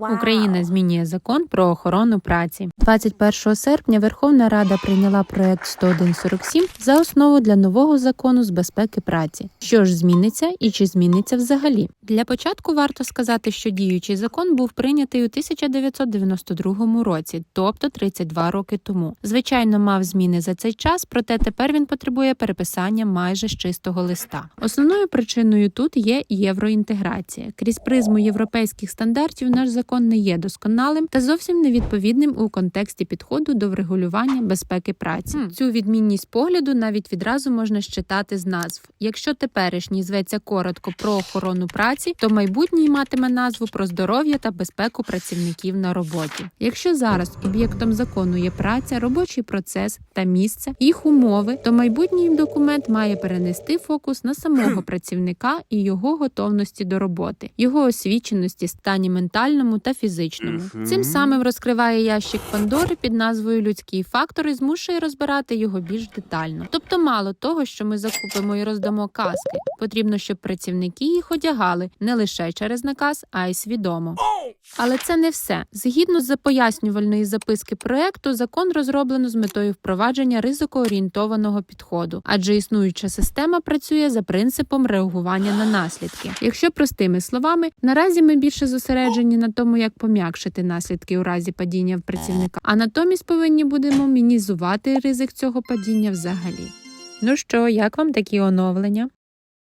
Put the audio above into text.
Україна змінює закон про охорону праці. 21 серпня Верховна Рада прийняла проект 10147 за основу для нового закону з безпеки праці. Що ж зміниться і чи зміниться взагалі? Для початку варто сказати, що діючий закон був прийнятий у 1992 році, тобто 32 роки тому. Звичайно, мав зміни за цей час, проте тепер він потребує переписання майже з чистого листа. Основною причиною тут є євроінтеграція. Крізь призму європейських стандартів наш закон не є досконалим та зовсім невідповідним у контексті підходу до врегулювання безпеки праці. Цю відмінність погляду навіть відразу можна щитати з назв. Якщо теперішній зветься коротко про охорону праці, то майбутній матиме назву про здоров'я та безпеку працівників на роботі. Якщо зараз об'єктом закону є праця, робочий процес та місце, їх умови, то майбутній документ має перенести фокус на самого працівника і його готовності до роботи, його освіченості, стані ментальному та фізичному. Цим самим розкриває ящик Пандори під назвою Людський фактор і змушує розбирати його більш детально. Тобто, мало того, що ми закупимо і роздамо каски, потрібно, щоб працівники їх одягали не лише через наказ, а й свідомо. Але це не все. Згідно з пояснювальної записки проекту, закон розроблено з метою впровадження ризикоорієнтованого підходу, адже існуюча система працює за принципом реагування на наслідки. Якщо простими словами, наразі ми більше зосереджені на тому, як пом'якшити наслідки у разі падіння в працівника, а натомість повинні будемо мінізувати ризик цього падіння взагалі. Ну що, як вам такі оновлення?